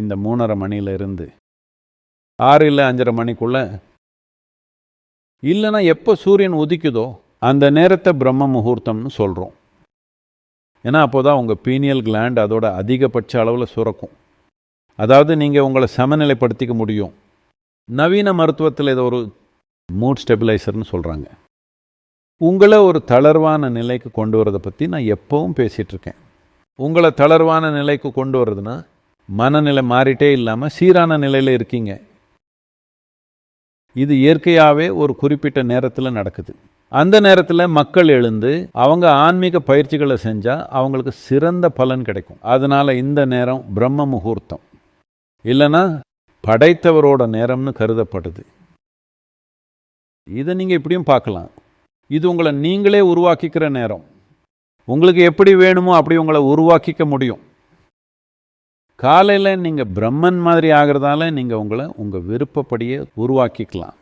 இந்த மூணரை மணியிலிருந்து. ஆறு இல்லை அஞ்சரை மணிக்குள்ள. இல்லைன்னா எப்போ சூரியன் உதிக்குதோ அந்த நேரத்தை பிரம்ம முகூர்த்தம்னு சொல்கிறோம் ஏன்னா அப்போ தான் உங்கள் பீனியல் கிளாண்ட் அதோட அதிகபட்ச அளவில் சுரக்கும். அதாவது நீங்கள் உங்களை சமநிலைப்படுத்திக்க முடியும். நவீன மருத்துவத்தில் இதை ஒரு மூட் ஸ்டெபிலைசர்னு சொல்கிறாங்க உங்களை ஒரு தளர்வான நிலைக்கு கொண்டு வரதை பற்றி நான் எப்பவும் பேசிகிட்ருக்கேன் உங்களை தளர்வான நிலைக்கு கொண்டு வர்றதுன்னா மனநிலை மாறிட்டே இல்லாமல் சீரான நிலையில் இருக்கீங்க. இது இயற்கையாகவே ஒரு குறிப்பிட்ட நேரத்தில் நடக்குது. அந்த நேரத்தில் மக்கள் எழுந்து அவங்க ஆன்மீக பயிற்சிகளை செஞ்சால் அவங்களுக்கு சிறந்த பலன் கிடைக்கும். அதனால் இந்த நேரம் பிரம்ம முகூர்த்தம். இல்லைன்னா படைத்தவரோட நேரம்னு கருதப்படுது. இதை நீங்கள் இப்படியும் பார்க்கலாம். இது உங்களை நீங்களே உருவாக்கிக்கிற நேரம். உங்களுக்கு எப்படி வேணுமோ அப்படி உங்களை உருவாக்கிக்க முடியும். காலையில் நீங்கள் பிரம்மன் மாதிரி ஆகிறதால நீங்கள் உங்களை உங்கள் விருப்பப்படியே உருவாக்கிக்கலாம்.